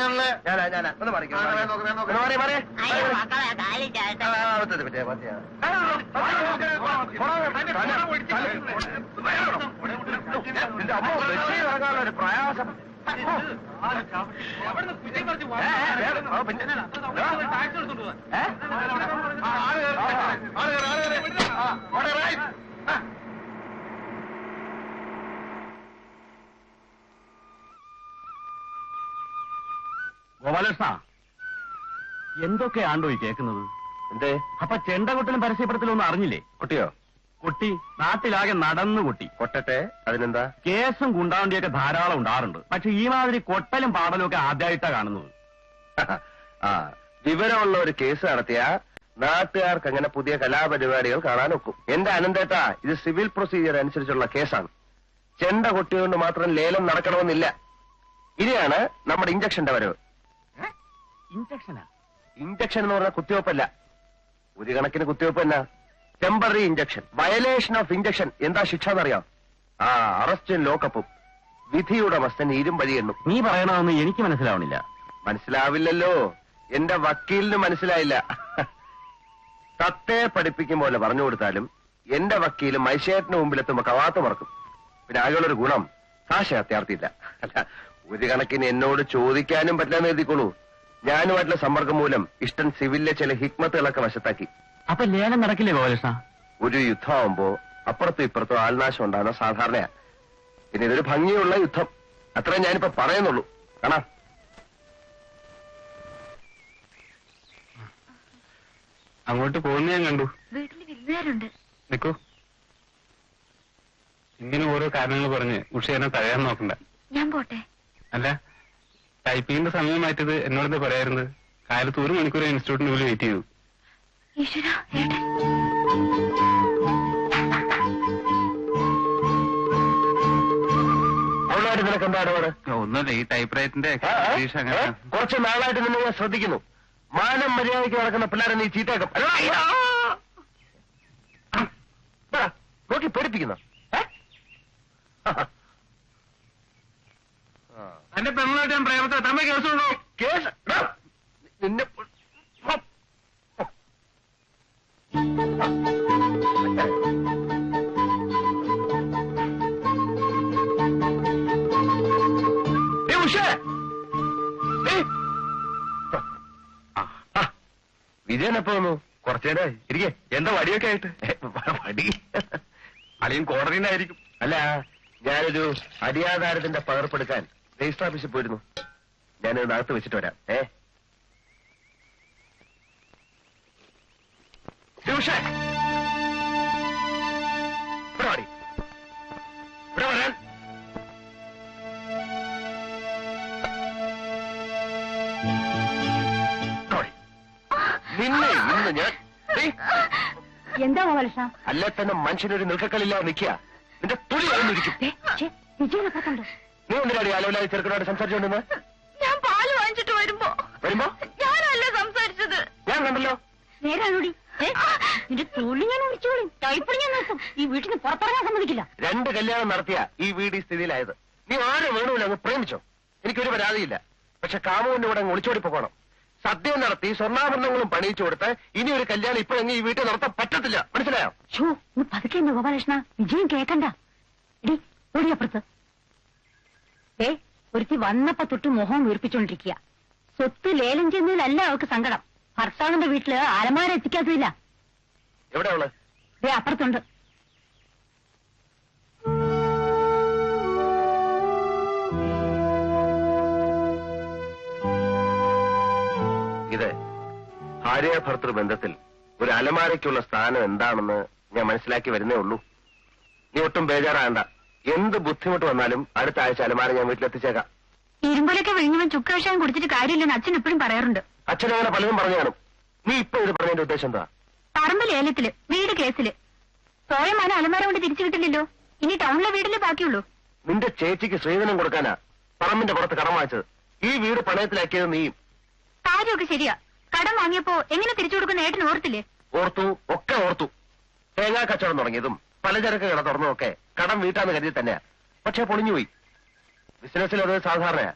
പറഞ്ഞല്ലേ ഞാനാ ഞാനാ ഒന്ന് മറിക്കൂ. നിന്റെ അമ്മ ബസ്സിൽ ഇറങ്ങാനുള്ള ഒരു പ്രയാസം പിന്നെ, ഗോപാലകൃഷ്ണ. എന്തൊക്കെയാണ്ടോ ഈ കേൾക്കുന്നത്? എന്തേ? അപ്പൊ ചെണ്ടകൊട്ടിലും പരസ്യപ്പെടുത്തലൊന്നും അറിഞ്ഞില്ലേ? കുട്ടിയോ? കുട്ടി നാട്ടിലാകെ നടന്നു കുട്ടി. കൊട്ടട്ടെ? അതിനെന്താ? കേസും കുണ്ടാവണ്ടിയൊക്കെ ധാരാളം ഉണ്ടാറുണ്ട്. പക്ഷെ ഈ മാതിരി കൊട്ടലും പാടലും ഒക്കെ ആദ്യമായിട്ടാ കാണുന്നത്. ആ വിവരമുള്ള ഒരു കേസ് നടത്തിയ നാട്ടുകാർക്ക് അങ്ങനെ പുതിയ കലാപരിപാടികൾ കാണാൻ ഒക്കും. എന്റെ അനന്തേട്ടാ ഇത് സിവിൽ പ്രൊസീജിയർ അനുസരിച്ചുള്ള കേസാണ്. ചെണ്ട കൊട്ടിയോണ്ട് മാത്രം ലേലം നടക്കണമെന്നില്ല. ഇനിയാണ് നമ്മുടെ ഇഞ്ചക്ഷന്റെ വരവ്. ഇൻഫെക്ഷനാ ഇഞ്ചക്ഷൻ എന്ന് പറഞ്ഞ കുത്തിവെപ്പല്ല. ഒരു കണക്കിന് കുത്തിവെപ്പ് എന്നാ temporary injection violation of injection എന്താ ശിക്ഷ എന്നറിയാം ആ അറസ്റ്റും ലോക്കപ്പും. വിധിയുടെ മസ്തൻ ഇരുമ്പഴി എണ്ണും. നീ പറയണമെന്ന് എനിക്ക് മനസ്സിലാവണില്ല. മനസ്സിലാവില്ലല്ലോ. എന്റെ വക്കീലിന് മനസ്സിലായില്ല. തത്തെ പഠിപ്പിക്കും പോലെ പറഞ്ഞു കൊടുത്താലും എന്റെ വക്കീൽ മൈശേറ്റിന് മുമ്പിലെത്തുമ്പോ കവാത്ത് മറക്കും. പിന്നെ ആകെയുള്ളൊരു ഗുണം. ഭാഷ അത്യാർത്ഥിയില്ല. അല്ല ഒരു കണക്കിന് എന്നോട് ചോദിക്കാനും പറ്റില്ലെന്ന് എഴുതിക്കോളൂ. ഞാനുമായിട്ടുള്ള സമ്പർക്കം മൂലം ഇഷ്ടൻ സിവിലിലെ ചില ഹിക്മത്തുകളൊക്കെ വശത്താക്കി. അപ്പൊ ലേലം നടക്കില്ലേ ഗോപാലകൃഷ്ണ? ഒരു യുദ്ധമാകുമ്പോ അപ്പുറത്തും ഇപ്പുറത്തും ആൾനാശം ഉണ്ടാകുന്ന സാധാരണയാ. പിന്നെ ഇതൊരു ഭംഗിയുള്ള യുദ്ധം. അത്രേ ഞാനിപ്പോ പറയുന്നുള്ളൂ. കാണാം. അങ്ങോട്ട് പോകുന്ന ഞാൻ കണ്ടു. വീട്ടിൽ വിരുന്നുകാരുണ്ട്. നിക്കൂ. ഇങ്ങനെ ഓരോ കാരണങ്ങൾ പറഞ്ഞ് ഉഷേനെ തഴയാൻ നോക്കണ്ട. ഞാൻ പോട്ടെ. അല്ല ടൈപ്പിങ്ങിന്റെ സമയം മാറ്റിയത് എന്നോടെന്താ പറയായിരുന്നത് കാലത്ത് ഒരു മണിക്കൂർ ഇൻസ്റ്റിറ്റ്യൂട്ടിന് മുമ്പിൽ വെയിറ്റ് ചെയ്തു. ഒന്നല്ല ഏട്ടൻ അവളുമായിട്ട് നിനക്ക് എന്താ ഒന്നുമില്ല. ഈ ടൈപ്പ് റൈറ്റിന്റെ ആ? കുറച്ച് നാളായിട്ട് നിന്നെ ഞാൻ ശ്രദ്ധിക്കുന്നു. മാനം മര്യാദയ്ക്ക് നടക്കുന്ന പിള്ളേരെ നീ ചീത്തയാക്കും അല്ല, നോക്കി പേടിപ്പിക്കുന്ന. എന്റെ പെണ്ണായിട്ട് ഞാൻ പ്രേമത്തെ തമ്മ കേസുണ്ടോ? കേസ്? നിന്നെ വിജയനെപ്പോ വന്നു? കുറച്ചേരെ ഇരിക്കേ. എന്താ വടിയൊക്കെ ആയിട്ട്? വടി. അളിയും കോടതിയിലായിരിക്കും അല്ല ഞാനൊരു അടിയാധാരത്തിന്റെ പകർപ്പെടുക്കാൻ രജിസ്റ്റർ ഓഫീസിൽ പോയിരുന്നു. ഞാനത് നടത്തു വെച്ചിട്ട് വരാം. ഏ. നിന്നെ ഇന്ന് ഞാൻ! എന്താ ഗോപാലകൃഷ്ണ അല്ല തന്നെ മനുഷ്യനൊരു നിൽക്കക്കളില്ലാതെ നിൽക്കുക. നിന്റെ തുണി ഒന്നിരിക്കും വിജയനൊക്കെ പോത്തുണ്ടോ നീ എന്തിനാടി അലോലായി ചെറുക്കനോട് സംസാരിച്ചുകൊണ്ടിരുന്നത് ഞാൻ പാൽ വാങ്ങിച്ചിട്ട് വരുമ്പോ വരുമ്പോ? ഞാനല്ല സംസാരിച്ചത്. ഞാൻ കണ്ടല്ലോ. നേരാണോടി നിന്റെ തുള്ളി ഞാൻ വിളിച്ചോളും ടൈപ്പിടി ഞാൻ നിർത്തും. ഈ വീട്ടിൽ നിന്ന് പുറത്തിറങ്ങാൻ സമ്മതിക്കില്ല. രണ്ട് കല്യാണം നടത്തിയ ഈ വീട് ഈ സ്ഥിതിയിലായത്. നീ ആരെ വേണമില്ല അങ്ങ് പ്രേമിച്ചോ. എനിക്കൊരു പരാതിയില്ല. പക്ഷെ കാമുവിന്റെ കൂടെ അങ്ങ് ഒളിച്ചോടി പോകണം. സദ്യം നടത്തി സ്വർണാഭരണങ്ങളും പണിയിച്ചു കൊടുത്ത് ഇനി ഒരു കല്യാണം ഇപ്പോഴെങ്കിൽ ഈ വീട്ടിൽ നടത്താൻ പറ്റത്തില്ല. മനസ്സിലായോ? ഷോ നീ പതുക്കെ ഗോപാലകൃഷ്ണ. വിജയം കേക്കണ്ട. എടി ഓടിയപ്പുറത്ത് ഏ ഒരുത്തി വന്നപ്പോ തൊട്ട് മുഖം വീർപ്പിച്ചോണ്ടിരിക്കുക സ്വത്ത് ലേലം ചെയ്യുന്നതിലല്ല അവൾക്ക് സങ്കടം. ഭർത്താവിന്റെ വീട്ടിൽ അലമാര എത്തിക്കാത്തില്ല എവിടെ അവൾ ദേ അപ്പുറത്തുണ്ട്. ഇത് ഭാര്യ ഭർത്തൃ ബന്ധത്തിൽ ഒരു അലമാരയ്ക്കുള്ള സ്ഥാനം എന്താണെന്ന് ഞാൻ മനസ്സിലാക്കി വരുന്നേ ഉള്ളൂ. നീ ഒട്ടും ബേജാറാകണ്ട. എന്ത് ബുദ്ധിമുട്ട് വന്നാലും അടുത്ത ആഴ്ച അലമാര ഞാൻ വീട്ടിലെത്തിച്ചേക്കാം. ഇരുമ്പലൊക്കെ വിഴിഞ്ഞവൻ ചുക്ക വിഷയം കുടിച്ചിട്ട് കാര്യമില്ലെന്ന് അച്ഛൻ എപ്പോഴും പറയാറുണ്ട്. അച്ഛൻ അങ്ങനെ പലതും പറഞ്ഞു കാണും നീ ഇപ്പൊ ഇത് പറഞ്ഞതിന്റെ ഉദ്ദേശം എന്താ? പറമ്പ് ലേലത്തിൽ വീട് കേസിൽ. പോയ മന അലമാര കൊണ്ട് തിരിച്ചു കിട്ടില്ലല്ലോ. ഇനി ടൗണിലെ വീടിൽ ബാക്കിയുള്ളൂ. നിന്റെ ചേച്ചിക്ക് സ്ത്രീധനം കൊടുക്കാനാ പറമ്പിന്റെ പുറത്ത് കടം വാങ്ങിച്ചത്. ഈ വീട് പണയത്തിലാക്കിയത് നീ കാര്യമൊക്കെ ശരിയാ. കടം വാങ്ങിയപ്പോ എങ്ങനെ തിരിച്ചു കൊടുക്കുന്ന ഏട്ടൻ ഓർത്തില്ലേ? ഓർത്തു ഒക്കെ ഓർത്തു. തേങ്ങാ കച്ചവടം തുടങ്ങിയതും പലചരക്ക് കട തുറന്നതൊക്കെ കടം വീട്ടാന്ന് കരുതി തന്നെയാ. പക്ഷെ പൊളിഞ്ഞുപോയി. ബിസിനസ്സിൽ അത് സാധാരണയാ.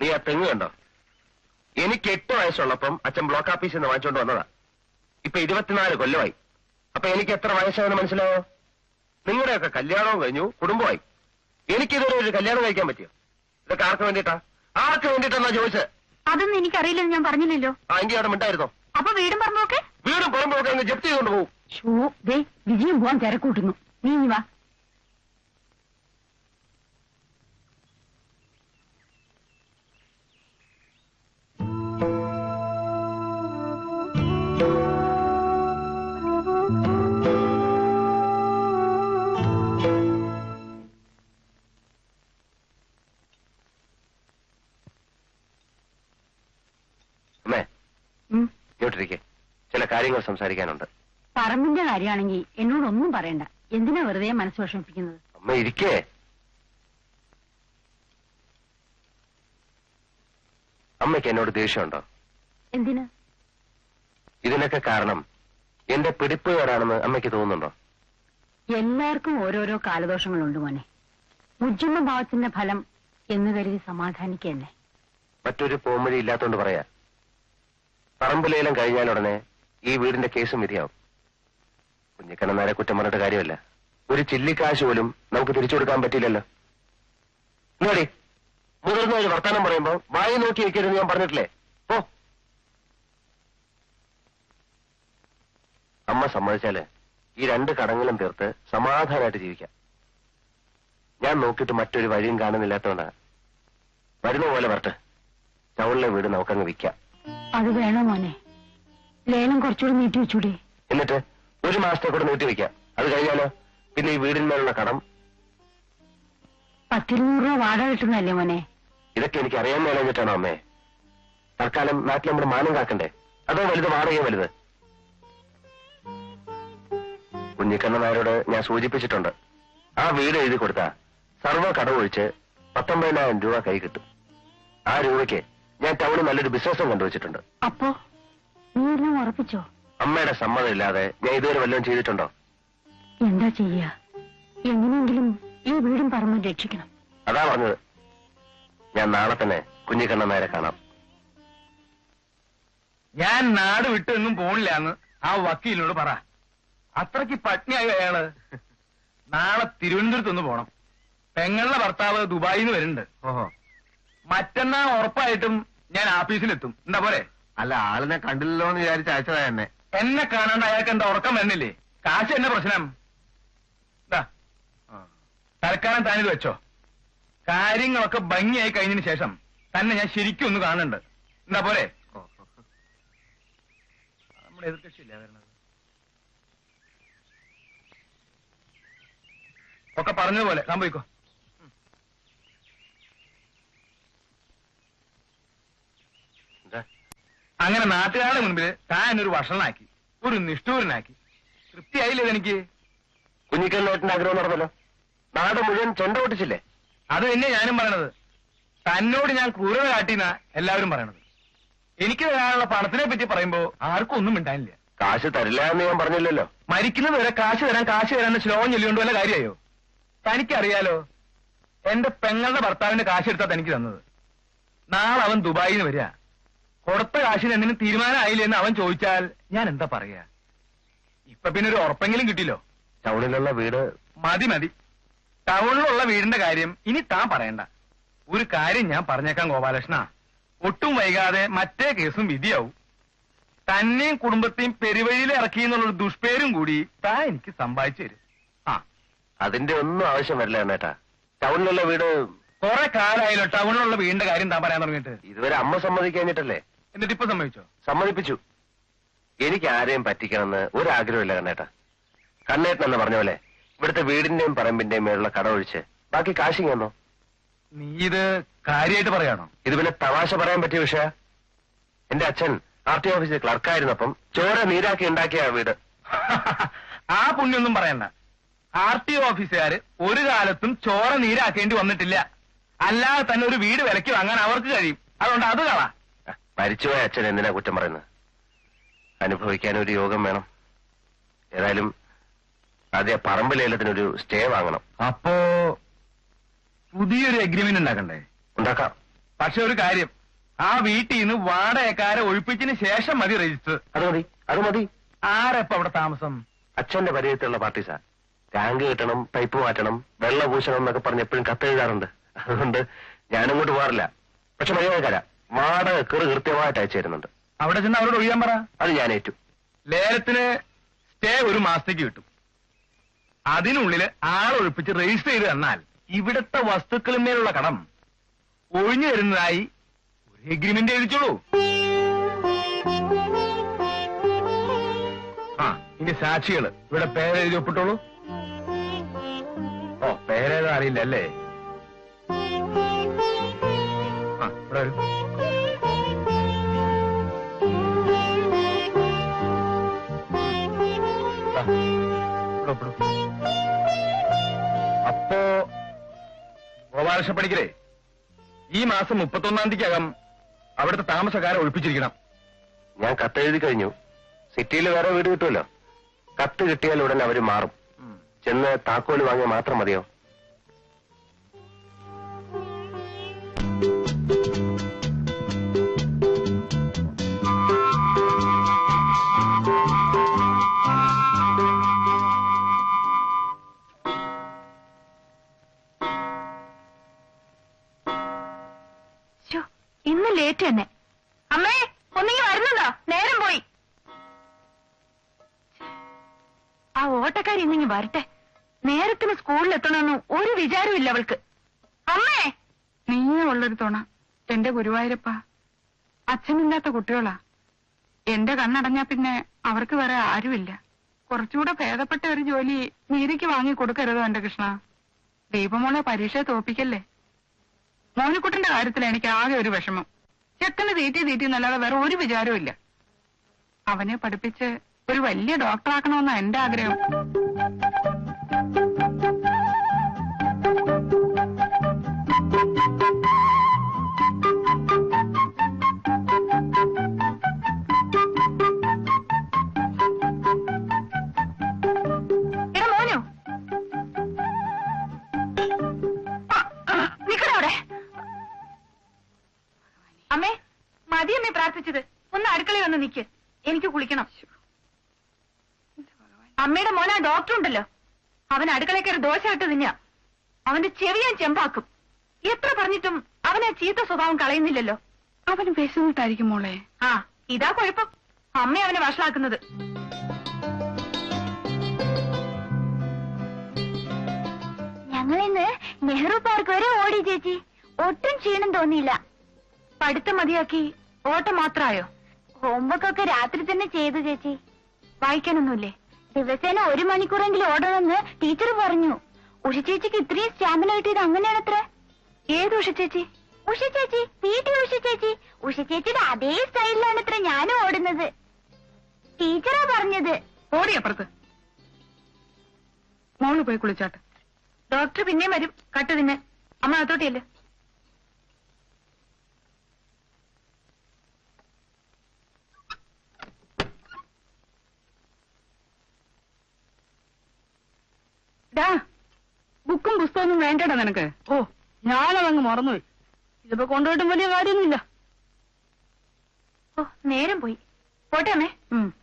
നീ ആ തെങ്ങ് കണ്ടോ? എനിക്ക് എട്ട് വയസ്സുള്ളപ്പം അച്ഛൻ ബ്ലോക്ക് ഓഫീസിൽ നിന്ന് വാങ്ങിച്ചോണ്ട് വന്നതാ. ഇപ്പൊ ഇരുപത്തിനാല് കൊല്ലമായി. അപ്പൊ എനിക്ക് എത്ര വയസ്സായെന്ന് മനസ്സിലാവോ നിങ്ങളുടെയൊക്കെ കല്യാണവും കഴിഞ്ഞു കുടുംബമായി എനിക്കിതുവരെ ഒരു കല്യാണം കഴിക്കാൻ പറ്റിയോ? ഇതൊക്കെ ആർക്ക് വേണ്ടിട്ടാ ആർക്ക് വേണ്ടിട്ടെന്നാ ചോദിച്ചത്? അതൊന്നും എനിക്കറിയില്ലെന്ന് ഞാൻ പറഞ്ഞില്ലല്ലോ. ആ എങ്കിൽ അവിടെ മിണ്ടായിരുന്നോ? അപ്പൊ വീടും പറഞ്ഞോക്കെ വീടും പറഞ്ഞു അങ്ങ് ജപ്തി ചെയ്തുകൊണ്ട് പോകും ഷോ ദേ വിജയം പോവാൻ തിരക്കൂട്ടുന്നു. നീ നീ വാ. അമ്മേ ഉം. ഇങ്ങോട്ടിരിക്കെ. ചില കാര്യങ്ങൾ സംസാരിക്കാനുണ്ട്. പറമ്പിന്റെ കാര്യമാണെങ്കിൽ എന്നോടൊന്നും പറയണ്ട. എന്തിനാ വെറുതെ മനസ്സ് വിഷമിപ്പിക്കുന്നത്? അമ്മ ഇരിക്കേ. അമ്മയ്ക്ക് എന്നോട് ദേഷ്യമുണ്ടോ? എന്തിനാ? ഇതിനൊക്കെ കാരണം എന്റെ പിടിപ്പുകാരാണെന്ന് അമ്മയ്ക്ക് തോന്നുന്നുണ്ടോ? എല്ലാവർക്കും ഓരോരോ കാലദോഷങ്ങളുണ്ട് മോനെ. ഉജ്ജമ ഭാവത്തിന്റെ ഫലം എന്ന് കരുതി സമാധാനിക്കന്നെ മറ്റൊരു പോംവഴി ഇല്ലാത്തോണ്ട് പറയാ. പറമ്പുലേലം കഴിഞ്ഞാലുടനെ ഈ വീടിന്റെ കേസും വിധിയാവും. കുഞ്ഞിക്കണ്ണനാരെ കുറ്റം പറഞ്ഞിട്ട് കാര്യമല്ല. ഒരു ചില്ലിക്കാശ് പോലും നമുക്ക് തിരിച്ചു കൊടുക്കാൻ പറ്റില്ലല്ലോ നോടി മുതിർന്ന ഒരു വർത്താനം പറയുമ്പോ വായി നോക്കി വെക്കരുത് ഞാൻ പറഞ്ഞിട്ടില്ലേ? ഓ അമ്മ സമ്മതിച്ചാൽ ഈ രണ്ട് കടങ്ങളും തീർത്ത് സമാധാനമായിട്ട് ജീവിക്കാം. ഞാൻ നോക്കിയിട്ട് മറ്റൊരു വഴിയും കാണുന്നില്ലാത്തതുകൊണ്ടാണ് വരുന്ന പോലെ വരട്ടെ. ടൗണിലെ വീട് നമുക്കങ്ങ് വിൽക്കാം. അത് വേണോ മോനെ? ലേലം കുറച്ചുകൂടി നീട്ടി വെച്ചൂടെ? എന്നിട്ട്? ഒരു മാസത്തെ കൂടെ നീട്ടി വെക്കാം. അത് കഴിഞ്ഞാലോ? പിന്നെ ഈ വീടിന്മേലുള്ള കടം. പത്തിരുന്നൂറ് രൂപ വാടക കിട്ടുന്നതല്ലേ മോനെ? ഇതൊക്കെ എനിക്ക് അറിയാൻ മേലഞ്ഞിട്ടാണോ അമ്മേ? തൽക്കാലം നാട്ടിൽ നമ്മുടെ മാനം കാക്കണ്ടേ? അതോ വലുത് വാടകയോ വലുത്? കുഞ്ഞിക്കണ്ണനാരോട് ഞാൻ സൂചിപ്പിച്ചിട്ടുണ്ട്. ആ വീട് എഴുതി കൊടുത്താ സർവ കടവൊഴിച്ച് പത്തൊമ്പതിനായിരം രൂപ കൈ കിട്ടും. ആ രൂപയ്ക്ക് ഞാൻ ടൗണിൽ നല്ലൊരു ബിസിനസ്സും കണ്ടുവച്ചിട്ടുണ്ട്. അപ്പോ നീ എല്ലാം ഉറപ്പിച്ചോ? അമ്മയുടെ സമ്മതമില്ലാതെ ഞാൻ ഇതുവരെ വല്ലതും ചെയ്തിട്ടുണ്ടോ? എന്താ ചെയ്യ? എങ്ങനെയെങ്കിലും ഈ വീടും പറമ്പും രക്ഷിക്കണം. അതാ പറഞ്ഞത്. ഞാൻ നാളെ തന്നെ കുഞ്ഞിക്കണ്ണനാരെ കാണാം. ഞാൻ നാട് വിട്ടൊന്നും പോണില്ല എന്ന് ആ വക്കീലിനോട് പറ. അത്രയ്ക്ക് പട്ടിണിയായ അയാൾ? നാളെ തിരുവനന്തപുരത്ത് ഒന്ന് പോണം. പെങ്ങളുടെ ഭർത്താവ് ദുബായിന്ന് നിന്ന് വരുന്നുണ്ട്. ഓഹോ. മറ്റന്നാ ഉറപ്പായിട്ടും ഞാൻ ആഫീസിലെത്തും. എന്താ പോലെ അല്ല ആളിനെ കണ്ടില്ലല്ലോ എന്ന് വിചാരിച്ച് അയച്ചതാ എന്നെ. എന്നെ കാണാണ്ട് അയാൾക്ക് എന്താ ഉറക്കം വരുന്നില്ലേ? കാശ് എന്നെ പ്രശ്നം? തൽക്കാലം താനിത് വെച്ചോ. കാര്യങ്ങളൊക്കെ ഭംഗിയായി കഴിഞ്ഞതിന് ശേഷം തന്നെ ഞാൻ ശരിക്കും ഒന്ന് കാണുന്നുണ്ട്. എന്താ പോരെ നമ്മുടെ എതിർകക്ഷിയില്ല വരണത് ഒക്കെ പറഞ്ഞതുപോലെ. സംഭവിക്കോ അങ്ങനെ നാട്ടുകാരുടെ മുൻപിൽ താൻ ഒരു വഷളനാക്കി ഒരു നിഷ്ഠൂരനാക്കി. തൃപ്തിയായില്ലേ എനിക്ക് കുഞ്ഞിക്കല്ലോട്ടിന്റെ ആഗ്രഹം നടന്നല്ലോ. നാട് മുഴുവൻ ചെണ്ട പൊട്ടിച്ചില്ലേ? അത് തന്നെ ഞാനും പറയണത്. തന്നോട് ഞാൻ ക്രൂരത കാട്ടിന്ന എല്ലാവരും പറയണത്. എനിക്ക് തരാനുള്ള പണത്തിനെ പറ്റി പറയുമ്പോ ആർക്കും ഒന്നും മിണ്ടാനില്ല. കാശ് തരില്ല എന്ന് ഞാൻ പറഞ്ഞില്ലല്ലോ. മരിക്കുന്നത് വരെ കാശ് തരാൻ കാശ് തരാൻ ശ്ലോകം ചൊല്ലിക്കൊണ്ട് വല്ല കാര്യമായോ തനിക്കറിയാലോ എന്റെ പെങ്ങളുടെ ഭർത്താവിന്റെ കാശ് എടുത്താ തനിക്ക് തന്നത്. നാളെ അവൻ ദുബായിൽ നിന്ന് വരിക. കൊടുത്ത കാശിന് എന്തിനും തീരുമാനമായില്ലേ എന്ന് അവൻ ചോദിച്ചാൽ ഞാൻ എന്താ പറയാ? ഇപ്പൊ പിന്നെ ഒരു ഉറപ്പെങ്കിലും കിട്ടില്ലോ ടൗണിലുള്ള വീട് മതി മതി. ടൗണിലുള്ള വീടിന്റെ കാര്യം ഇനി താൻ പറയണ്ട. ഒരു കാര്യം ഞാൻ പറഞ്ഞേക്കാം ഗോപാലകൃഷ്ണ. ഒട്ടും വൈകാതെ മറ്റേ കേസും വിധിയാവും. തന്നെയും കുടുംബത്തെയും പെരുവഴിയിൽ ഇറക്കി എന്നുള്ളൊരു ദുഷ്പേരും കൂടി താൻ എനിക്ക് സമ്പാദിച്ചു തരും. ആ. അതിന്റെ ഒന്നും ആവശ്യം വരില്ല എന്നേട്ടാ ടൗണിലുള്ള വീട് കുറെ കാലമായല്ലോ ടൗണിലുള്ള വീടിന്റെ കാര്യം താൻ പറയാൻ തുടങ്ങിയിട്ട്. ഇതുവരെ അമ്മ സമ്മതിക്കഴിഞ്ഞിട്ടല്ലേ എന്നിട്ട് ഇപ്പൊ സമ്മതിച്ചോ? സമ്മതിപ്പിച്ചു. എനിക്ക് ആരെയും പറ്റിക്കണമെന്ന് ഒരാഗ്രഹമില്ല കണ്ണേട്ട. കണ്ണേട്ടൻ എന്ന് പറഞ്ഞ പോലെ ഇവിടുത്തെ വീടിന്റെയും പറമ്പിന്റെയും മേലുള്ള കട ഒഴിച്ച് ബാക്കി കാശിങ് തന്നോ? നീ ഇത് കാര്യമായിട്ട് പറയാണോ? ഇത് പിന്നെ തമാശ പറയാൻ പറ്റിയ വിഷയ? എന്റെ അച്ഛൻ ആർ ടി ഓഫീസിൽ ക്ലർക്കായിരുന്നപ്പം ചോര നീരാക്കി ഉണ്ടാക്കിയ വീട്. ആ പുണ്യൊന്നും പറയണ്ട. ആർ ടി ഓഫീസുകാര് ഒരു കാലത്തും ചോര നീരാക്കേണ്ടി വന്നിട്ടില്ല. അല്ലാതെ തന്നെ ഒരു വീട് വിലക്ക് വാങ്ങാൻ അവർക്ക് കഴിയും. അതുകൊണ്ട് അത് കളാ. മരിച്ചുപോയ അച്ഛൻ എന്തിനാ കുറ്റം പറയുന്നത്? അനുഭവിക്കാൻ ഒരു യോഗം വേണം. ഏതായാലും ആദ്യ പറമ്പ് ലേലത്തിനൊരു സ്റ്റേ വാങ്ങണം. അപ്പോ പുതിയൊരു എഗ്രിമെന്റ് ഉണ്ടാക്കണ്ടേ? ഉണ്ടാക്കാം. പക്ഷെ ഒരു കാര്യം ആ വീട്ടിൽ നിന്ന് വാടകക്കാരെ ഒഴിപ്പിച്ചതിന് ശേഷം മതി രജിസ്റ്റർ അത് മതി അത് മതി. ആരപ്പ അവിടെ താമസം? അച്ഛന്റെ പരിചയത്തിലുള്ള പാർട്ടി സാർ. ടാങ്ക് കിട്ടണം പൈപ്പ് മാറ്റണം വെള്ളം പൂശണം എന്നൊക്കെ പറഞ്ഞ് എപ്പോഴും കത്തെഴുതാറുണ്ട്. അതുകൊണ്ട് ഞാനങ്ങോട്ട് പോകാറില്ല. പക്ഷെ മര്യാദക്കാര വാടക കെറു കൃത്യമായിട്ട് അയച്ചു തരുന്നുണ്ട്. അവിടെ ചെന്ന് അവരോട് ഒഴിയാൻ പറ. അത് ഞാൻ ഏറ്റു ലേലത്തിന് സ്റ്റേ ഒരു മാസത്തേക്ക് കിട്ടും. അതിനുള്ളിൽ ആളൊഴിപ്പിച്ച് രജിസ്റ്റർ ചെയ്ത് തന്നാൽ ഇവിടുത്തെ വസ്തുക്കളിന്മേലുള്ള കടം ഒഴിഞ്ഞു വരുന്നതായി ഒരു എഗ്രിമെന്റ് എഴുതിച്ചോളൂ. ആ ഇനി സാക്ഷികൾ ഇവിടെ പേരെഴുതി ഒപ്പിട്ടോളൂ. ഓ പേരേതാ അറിയില്ല അല്ലേ ഇവിടെ വരൂ അപ്പോ ഗോപാലകൃഷ്ണ പണിക്കരെ ഈ മാസം മുപ്പത്തൊന്നാം തീയതിക്കകം അവിടുത്തെ താമസക്കാരെ ഒഴിപ്പിച്ചിരിക്കണം. ഞാൻ കത്തെഴുതി കഴിഞ്ഞു. സിറ്റിയിൽ വേറെ വീട് കിട്ടുമല്ലോ. കത്ത് കിട്ടിയാൽ ഉടൻ അവർ മാറും. ചെന്ന് താക്കോൽ വാങ്ങിയാൽ മാത്രം മതിയോ? ലേറ്റ് തന്നെ. അമ്മേ ഒന്നിങ്ങി വരുന്നുണ്ടോ? നേരം പോയി. ആ ഓട്ടക്കാരി ഇന്നിങ്ങി വരട്ടെ. നേരത്തിന് സ്കൂളിൽ എത്തണമെന്ന് ഒരു വിചാരമില്ല അവൾക്ക്. അമ്മേ! നീയേ ഉള്ളൊരു തുണ. എന്റെ ഗുരുവായൂരപ്പ. അച്ഛനില്ലാത്ത കുട്ടികളാ. എന്റെ കണ്ണടഞ്ഞാ പിന്നെ അവർക്ക് വേറെ ആരുമില്ല. കുറച്ചുകൂടെ ഭേദപ്പെട്ട ഒരു ജോലി നീതിക്ക് വാങ്ങി കൊടുക്കരുതോ എന്റെ കൃഷ്ണ? ദീപമോളെ പരീക്ഷയെ തോപ്പിക്കല്ലേ? മോനിക്കുട്ടന്റെ കാര്യത്തിൽ എനിക്ക് ആകെ ഒരു വിഷമം. ചെക്കന് തീറ്റി തീറ്റി എന്നല്ലാതെ വേറെ ഒരു വിചാരവും ഇല്ല. അവനെ പഠിപ്പിച്ച് ഒരു വലിയ ഡോക്ടറാക്കണമെന്നാ എന്റെ ആഗ്രഹം. അമ്മയുടെ മോനാ ഡോക്ടർ ഉണ്ടല്ലോ. അവൻ അടുക്കളയിൽ കയറി ദോശ ഇട്ട് തിന്നാ. അവന്റെ ചെവിയാൻ ചെമ്പാക്കും. എത്ര പറഞ്ഞിട്ടും അവനെ ചീത്ത സ്വഭാവം കളയുന്നില്ലല്ലോ. അവന് വിശന്നിട്ടായിരിക്കും മോളെ. ആ ഇതാ കുഴപ്പം. അമ്മ അവനെ വഷളാക്കുന്നത്. ഞങ്ങൾ ഇന്ന് നെഹ്റു പാർക്ക് വരെ ഓടി ചേച്ചി. ഒട്ടും ക്ഷീണം തോന്നിയില്ല. പഠിത്തം മതിയാക്കി ഓട്ടം മാത്രമായോ ഹോംവർക്ക് ഒക്കെ രാത്രി തന്നെ ചെയ്തു ചേച്ചി. വായിക്കാനൊന്നുമില്ലേ? ദിവസേന ഒരു മണിക്കൂറെങ്കിലും ഓടണമെന്ന് ടീച്ചർ പറഞ്ഞു. ഉഷ ചേച്ചിക്ക് ഇത്രയും സ്റ്റാമിന കിട്ടിയത് അങ്ങനെയാണത്ര. ഏത് ഉഷ ചേച്ചി ഉഷ ചേച്ചി പി ടി ഉഷ ചേച്ചി ഉഷ ചേച്ചിയുടെ അതേ സ്റ്റൈലിലാണ് ഇത്ര ഞാനും ഓടുന്നത്. ടീച്ചറാ പറഞ്ഞത്. ഓടി അപ്പുറത്ത്. മോൾ പോയി കുളിച്ചാട്ട്. ഡോക്ടർ പിന്നെയും വരും. കട്ട് തിന്നെ. അമ്മ അകത്തോട്ടിയല്ലേ വേണ്ടടാ നിനക്ക്. ഓ ഞാനതങ്ങ് മറന്നുപോയി. ഇതിപ്പോ കൊണ്ടുപോയിട്ടും വലിയ കാര്യമൊന്നുമില്ല. ഓ നേരം പോയി. പോട്ടെ അമ്മേ. ഉം.